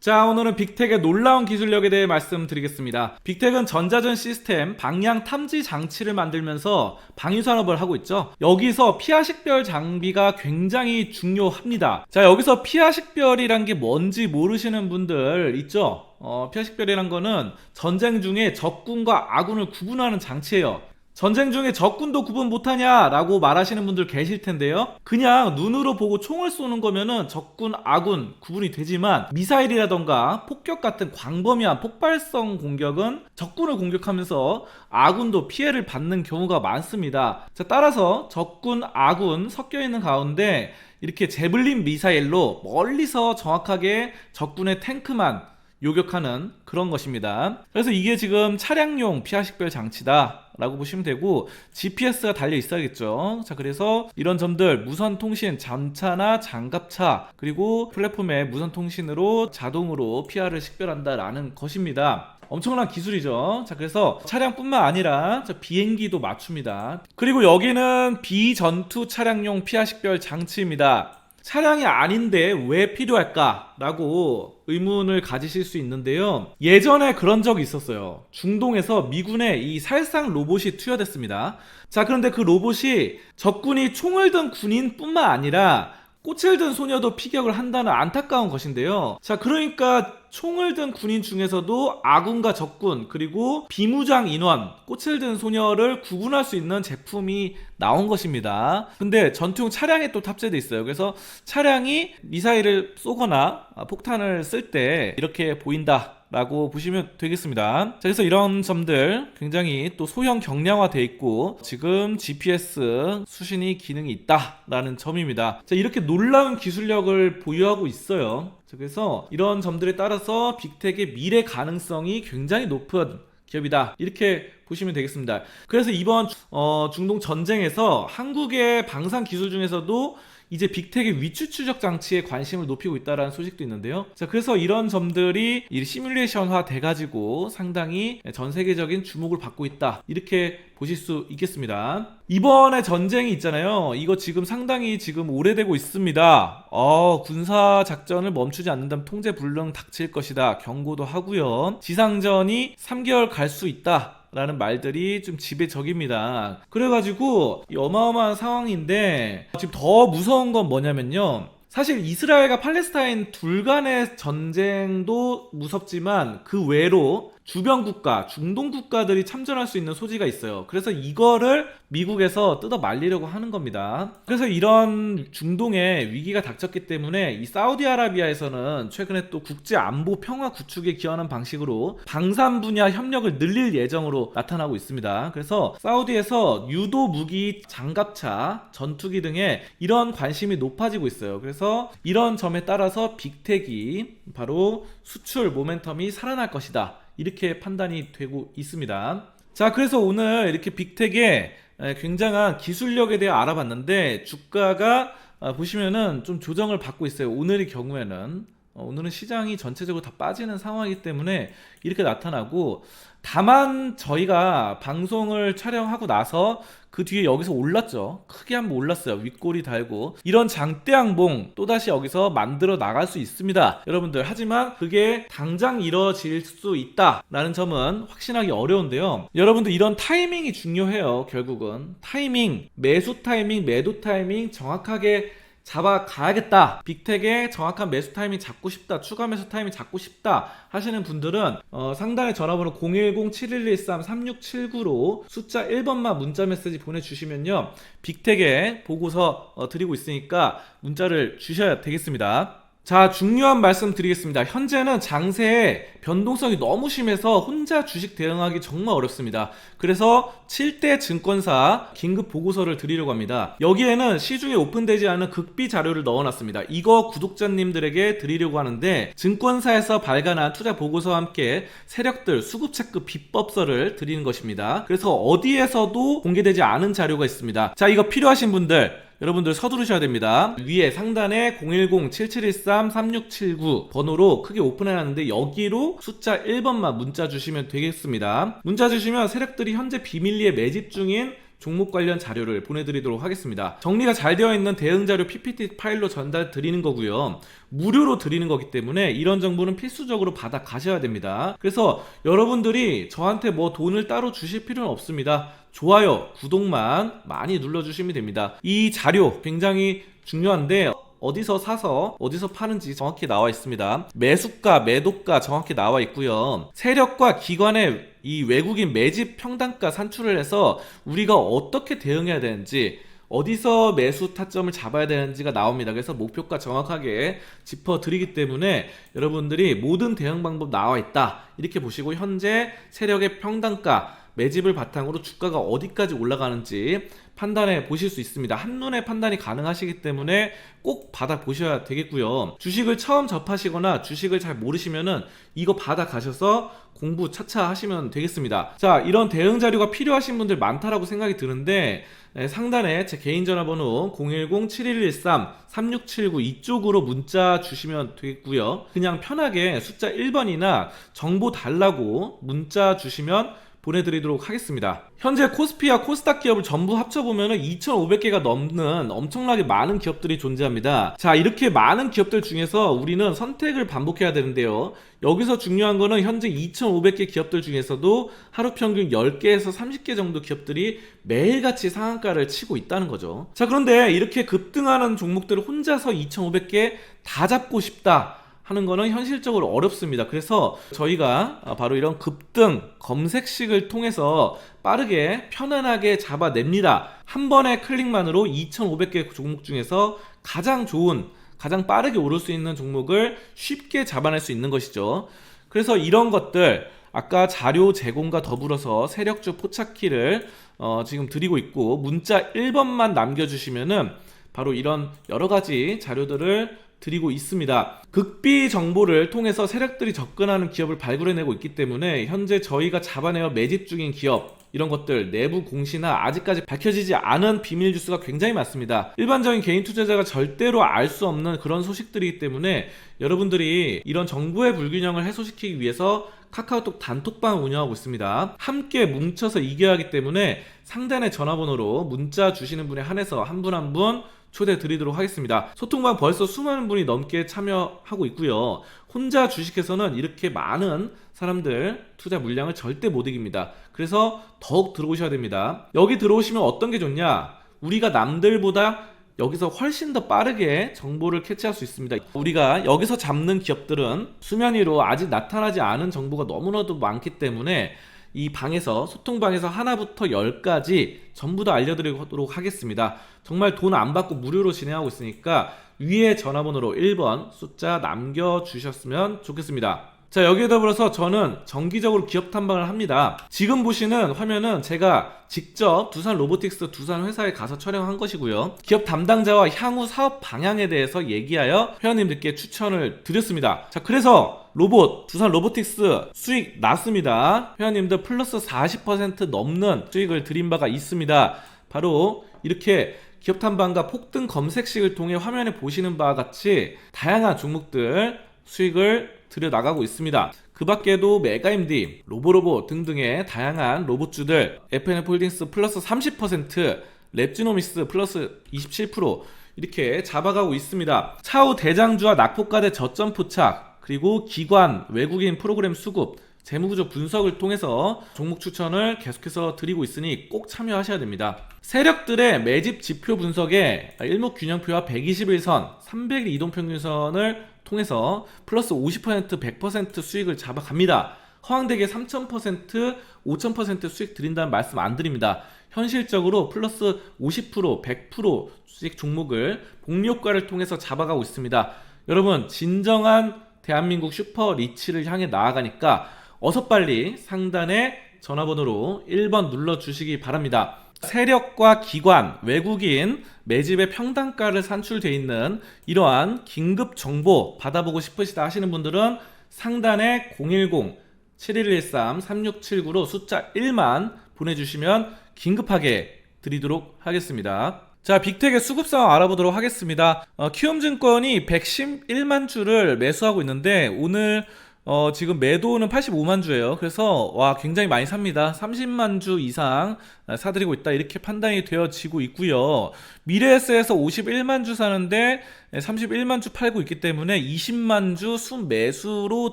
자, 오늘은 빅텍의 놀라운 기술력에 대해 말씀드리겠습니다. 빅텍은 전자전 시스템 방향 탐지 장치를 만들면서 방위 산업을 하고 있죠. 여기서 피하 식별 장비가 굉장히 중요합니다. 자, 여기서 피하 식별이란 게 뭔지 모르시는 분들 있죠? 어, 피하 식별이란 거는 전쟁 중에 적군과 아군을 구분하는 장치예요. 전쟁 중에 적군도 구분 못하냐라고 말하시는 분들 계실 텐데요. 그냥 눈으로 보고 총을 쏘는 거면은 적군, 아군 구분이 되지만 미사일이라던가 폭격 같은 광범위한 폭발성 공격은 적군을 공격하면서 아군도 피해를 받는 경우가 많습니다. 자, 따라서 적군, 아군 섞여 있는 가운데 이렇게 제블린 미사일로 멀리서 정확하게 적군의 탱크만 요격하는 그런 것입니다. 그래서 이게 지금 차량용 피하 식별 장치다. 라고 보시면 되고 GPS가 달려 있어야겠죠. 자, 그래서 이런 점들 무선 통신 전차나 장갑차 그리고 플랫폼의 무선 통신으로 자동으로 피하를 식별한다라는 것입니다. 엄청난 기술이죠. 자, 그래서 차량뿐만 아니라 저 비행기도 맞춥니다. 그리고 여기는 비전투 차량용 피하 식별 장치입니다. 차량이 아닌데 왜 필요할까라고 의문을 가지실 수 있는데요. 예전에 그런 적이 있었어요. 중동에서 미군에 이 살상 로봇이 투여됐습니다. 자, 그런데 그 로봇이 적군이 총을 든 군인뿐만 아니라 꽃을 든 소녀도 피격을 한다는 안타까운 것인데요. 자, 그러니까 총을 든 군인 중에서도 아군과 적군, 그리고 비무장 인원, 꽃을 든 소녀를 구분할 수 있는 제품이 나온 것입니다. 근데 전투용 차량에 또 탑재돼 있어요. 그래서 차량이 미사일을 쏘거나 폭탄을 쓸 때 이렇게 보인다. 라고 보시면 되겠습니다. 자, 그래서 이런 점들 굉장히 또 소형 경량화 돼 있고 지금 GPS 수신이 기능이 있다라는 점입니다. 자, 이렇게 놀라운 기술력을 보유하고 있어요. 자, 그래서 이런 점들에 따라서 빅텍의 미래 가능성이 굉장히 높은 기업이다. 이렇게 보시면 되겠습니다. 그래서 이번 어, 중동 전쟁에서 한국의 방산 기술 중에서도 이제 빅텍의 위치 추적 장치에 관심을 높이고 있다라는 소식도 있는데요. 자, 그래서 이런 점들이 이 시뮬레이션화 돼가지고 상당히 전 세계적인 주목을 받고 있다. 이렇게 보실 수 있겠습니다. 이번에 전쟁이 있잖아요. 이거 지금 상당히 지금 오래되고 있습니다. 어, 군사 작전을 멈추지 않는다면 통제 불능 닥칠 것이다. 경고도 하고요. 지상전이 3개월 갈 수 있다. 라는 말들이 좀 지배적입니다. 그래가지고 이 어마어마한 상황인데 지금 더 무서운 건 뭐냐면요. 사실 이스라엘과 팔레스타인 둘 간의 전쟁도 무섭지만 그 외로 주변 국가, 중동 국가들이 참전할 수 있는 소지가 있어요. 그래서 이거를 미국에서 뜯어 말리려고 하는 겁니다. 그래서 이런 중동에 위기가 닥쳤기 때문에 이 사우디아라비아에서는 최근에 또 국제 안보 평화 구축에 기여하는 방식으로 방산 분야 협력을 늘릴 예정으로 나타나고 있습니다. 그래서 사우디에서 유도 무기, 장갑차, 전투기 등에 이런 관심이 높아지고 있어요. 그래서 이런 점에 따라서 빅텍이 바로 수출 모멘텀이 살아날 것이다. 이렇게 판단이 되고 있습니다. 자, 그래서 오늘 이렇게 빅텍의 굉장한 기술력에 대해 알아봤는데 주가가 아, 보시면은 좀 조정을 받고 있어요. 오늘의 경우에는 어, 오늘은 시장이 전체적으로 다 빠지는 상황이기 때문에 이렇게 나타나고 다만 저희가 방송을 촬영하고 나서 그 뒤에 여기서 올랐죠. 크게 한번 올랐어요. 윗골이 달고 이런 장대양봉 또다시 여기서 만들어 나갈 수 있습니다. 여러분들 하지만 그게 당장 이뤄질 수 있다라는 점은 확신하기 어려운데요. 여러분들 이런 타이밍이 중요해요. 결국은 타이밍, 매수 타이밍, 매도 타이밍 정확하게 잡아 가야겠다. 빅텍의 정확한 매수 타이밍 잡고 싶다. 추가 매수 타이밍 잡고 싶다. 하시는 분들은 어, 상단의 전화번호 010-7113-3679로 숫자 1번만 문자 메시지 보내주시면요. 빅텍에 보고서 어, 드리고 있으니까 문자를 주셔야 되겠습니다. 자, 중요한 말씀 드리겠습니다. 현재는 장세의 변동성이 너무 심해서 혼자 주식 대응하기 정말 어렵습니다. 그래서 7대 증권사 긴급 보고서를 드리려고 합니다. 여기에는 시중에 오픈되지 않은 극비 자료를 넣어놨습니다. 이거 구독자님들에게 드리려고 하는데 증권사에서 발간한 투자 보고서와 함께 세력들 수급 체크 비법서를 드리는 것입니다. 그래서 어디에서도 공개되지 않은 자료가 있습니다. 자, 이거 필요하신 분들 여러분들 서두르셔야 됩니다. 위에 상단에 010-7713-3679 번호로 크게 오픈해놨는데 여기로 숫자 1번만 문자 주시면 되겠습니다. 문자 주시면 세력들이 현재 비밀리에 매집 중인 종목 관련 자료를 보내드리도록 하겠습니다. 정리가 잘 되어 있는 대응 자료 PPT 파일로 전달 드리는 거고요. 무료로 드리는 거기 때문에 이런 정보는 필수적으로 받아 가셔야 됩니다. 그래서 여러분들이 저한테 뭐 돈을 따로 주실 필요는 없습니다. 좋아요, 구독만 많이 눌러주시면 됩니다. 이 자료 굉장히 중요한데 어디서 사서 어디서 파는지 정확히 나와 있습니다. 매수가, 매도가 정확히 나와 있고요. 세력과 기관의 이 외국인 매집 평단가 산출을 해서 우리가 어떻게 대응해야 되는지 어디서 매수 타점을 잡아야 되는지가 나옵니다. 그래서 목표가 정확하게 짚어드리기 때문에 여러분들이 모든 대응 방법 나와 있다. 이렇게 보시고 현재 세력의 평단가 매집을 바탕으로 주가가 어디까지 올라가는지 판단해 보실 수 있습니다. 한눈에 판단이 가능하시기 때문에 꼭 받아 보셔야 되겠고요. 주식을 처음 접하시거나 주식을 잘 모르시면은 이거 받아 가셔서 공부 차차 하시면 되겠습니다. 자, 이런 대응 자료가 필요하신 분들 많다라고 생각이 드는데 네, 상단에 제 개인 전화번호 010-7113-3679 이쪽으로 문자 주시면 되겠고요. 그냥 편하게 숫자 1번이나 정보 달라고 문자 주시면 보내드리도록 하겠습니다. 현재 코스피와 코스닥 기업을 전부 합쳐보면 2,500개가 넘는 엄청나게 많은 기업들이 존재합니다. 자, 이렇게 많은 기업들 중에서 우리는 선택을 반복해야 되는데요. 여기서 중요한 거는 현재 2,500개 기업들 중에서도 하루 평균 10개에서 30개 정도 기업들이 매일같이 상한가를 치고 있다는 거죠. 자, 그런데 이렇게 급등하는 종목들을 혼자서 2,500개 다 잡고 싶다. 하는 거는 현실적으로 어렵습니다. 그래서 저희가 바로 이런 급등 검색식을 통해서 빠르게 편안하게 잡아냅니다. 한 번의 클릭만으로 2,500개 종목 중에서 가장 좋은 가장 빠르게 오를 수 있는 종목을 쉽게 잡아낼 수 있는 것이죠. 그래서 이런 것들 아까 자료 제공과 더불어서 세력주 포착키를 어, 지금 드리고 있고 문자 1번만 남겨주시면은 바로 이런 여러 가지 자료들을 드리고 있습니다. 극비 정보를 통해서 세력들이 접근하는 기업을 발굴해내고 있기 때문에 현재 저희가 잡아내어 매집 중인 기업 이런 것들 내부 공시나 아직까지 밝혀지지 않은 비밀 뉴스가 굉장히 많습니다. 일반적인 개인 투자자가 절대로 알 수 없는 그런 소식들이기 때문에 여러분들이 이런 정보의 불균형을 해소시키기 위해서 카카오톡 단톡방을 운영하고 있습니다. 함께 뭉쳐서 이겨야 하기 때문에 상단의 전화번호로 문자 주시는 분에 한해서 한 분 한분 초대 드리도록 하겠습니다. 소통방 벌써 수많은 분이 넘게 참여하고 있고요. 혼자 주식해서는 이렇게 많은 사람들 투자 물량을 절대 못 이깁니다. 그래서 더욱 들어오셔야 됩니다. 여기 들어오시면 어떤 게 좋냐? 우리가 남들보다 여기서 훨씬 더 빠르게 정보를 캐치할 수 있습니다. 우리가 여기서 잡는 기업들은 수면 위로 아직 나타나지 않은 정보가 너무나도 많기 때문에 이 방에서 소통방에서 하나부터 열까지 전부 다 알려드리도록 하겠습니다. 정말 돈 안 받고 무료로 진행하고 있으니까 위에 전화번호로 1번 숫자 남겨주셨으면 좋겠습니다. 자 여기에 더불어서 저는 정기적으로 기업 탐방을 합니다. 지금 보시는 화면은 제가 직접 두산 로보틱스 두산 회사에 가서 촬영한 것이고요. 기업 담당자와 향후 사업 방향에 대해서 얘기하여 회원님들께 추천을 드렸습니다. 자 그래서 로봇 두산 로보틱스 수익 났습니다. 회원님들 플러스 40% 넘는 수익을 드린 바가 있습니다. 바로 이렇게 기업 탐방과 폭등 검색식을 통해 화면에 보시는 바와 같이 다양한 종목들 수익을 들여 나가고 있습니다. 그 밖에도 메가임디, 로보로보 등등의 다양한 로봇주들, FNF홀딩스 플러스 30%, 랩지노미스 플러스 27% 이렇게 잡아가고 있습니다. 차후 대장주와 낙폭과대 저점 포착, 그리고 기관, 외국인 프로그램 수급, 재무구조 분석을 통해서 종목 추천을 계속해서 드리고 있으니 꼭 참여하셔야 됩니다. 세력들의 매집 지표 분석에 일목균형표와 121선, 300일 이동평균선을 통해서 플러스 50% 100% 수익을 잡아갑니다. 허황되게 3000%, 5000% 수익 드린다는 말씀 안 드립니다. 현실적으로 플러스 50%, 100% 수익 종목을 복리효과를 통해서 잡아가고 있습니다. 여러분 진정한 대한민국 슈퍼 리치를 향해 나아가니까 어서 빨리 상단에 전화번호로 1번 눌러 주시기 바랍니다. 세력과 기관, 외국인 매집의 평단가를 산출돼 있는 이러한 긴급 정보 받아보고 싶으시다 하시는 분들은 상단에 010 7113 3679로 숫자 1만 보내주시면 긴급하게 드리도록 하겠습니다. 자, 빅텍의 수급 상황 알아보도록 하겠습니다. 어, 키움증권이 111만 주를 매수하고 있는데 오늘 어, 지금 매도는 85만 주예요. 그래서 와 굉장히 많이 삽니다. 30만 주 이상 아, 사들이고 있다 이렇게 판단이 되어지고 있고요. 미래에스에서 51만 주 사는데 31만 주 팔고 있기 때문에 20만 주 순매수로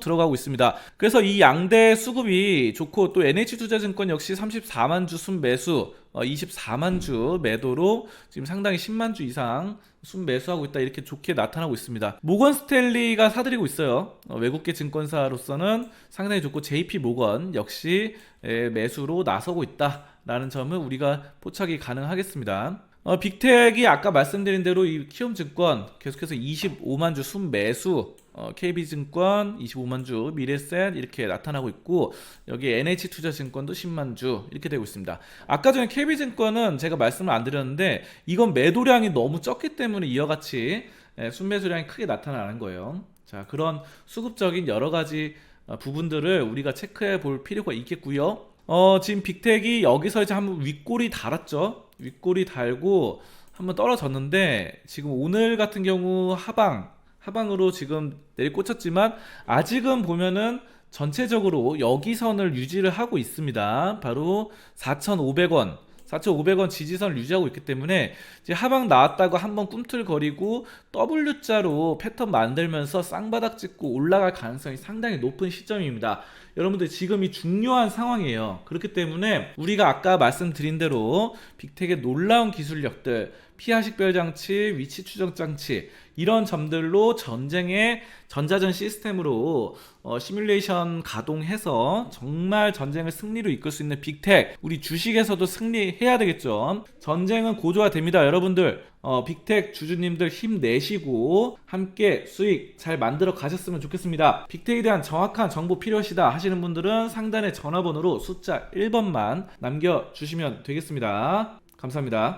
들어가고 있습니다. 그래서 이 양대 수급이 좋고 또 NH투자증권 역시 34만 주 순매수, 어, 24만 주 매도로 지금 상당히 10만 주 이상 순 매수하고 있다 이렇게 좋게 나타나고 있습니다. 모건 스탠리가 사들이고 있어요. 어, 외국계 증권사로서는 상당히 좋고 JP 모건 역시 에, 매수로 나서고 있다라는 점을 우리가 포착이 가능하겠습니다. 어, 빅텍이 아까 말씀드린 대로 이 키움증권 계속해서 25만 주 순매수 어, KB증권 25만 주, 미래셋 이렇게 나타나고 있고 여기 NH투자증권도 10만 주 이렇게 되고 있습니다. 아까 전에 KB증권은 제가 말씀을 안 드렸는데 이건 매도량이 너무 적기 때문에 이와 같이 예, 순매수량이 크게 나타나는 거예요. 자 그런 수급적인 여러 가지 어, 부분들을 우리가 체크해 볼 필요가 있겠고요. 어, 지금 빅텍이 여기서 이제 한번 윗골이 달았죠. 윗골이 달고 한번 떨어졌는데 지금 오늘 같은 경우 하방 하방으로 지금 내리 꽂혔지만 아직은 보면은 전체적으로 여기선을 유지를 하고 있습니다. 바로 4,500원 4,500원 지지선 유지하고 있기 때문에 이제 하방 나왔다고 한번 꿈틀거리고 W자로 패턴 만들면서 쌍바닥 찍고 올라갈 가능성이 상당히 높은 시점입니다. 여러분들 지금이 중요한 상황이에요. 그렇기 때문에 우리가 아까 말씀드린 대로 빅텍의 놀라운 기술력들, 피하 식별 장치, 위치 추적 장치 이런 점들로 전쟁의 전자전 시스템으로 어, 시뮬레이션 가동해서 정말 전쟁을 승리로 이끌 수 있는 빅텍 우리 주식에서도 승리해야 되겠죠. 전쟁은 고조화됩니다, 여러분들. 어, 빅텍 주주님들 힘내시고 함께 수익 잘 만들어 가셨으면 좋겠습니다. 빅텍에 대한 정확한 정보 필요하시다 하시는 분들은 상단의 전화번호로 숫자 1번만 남겨주시면 되겠습니다. 감사합니다.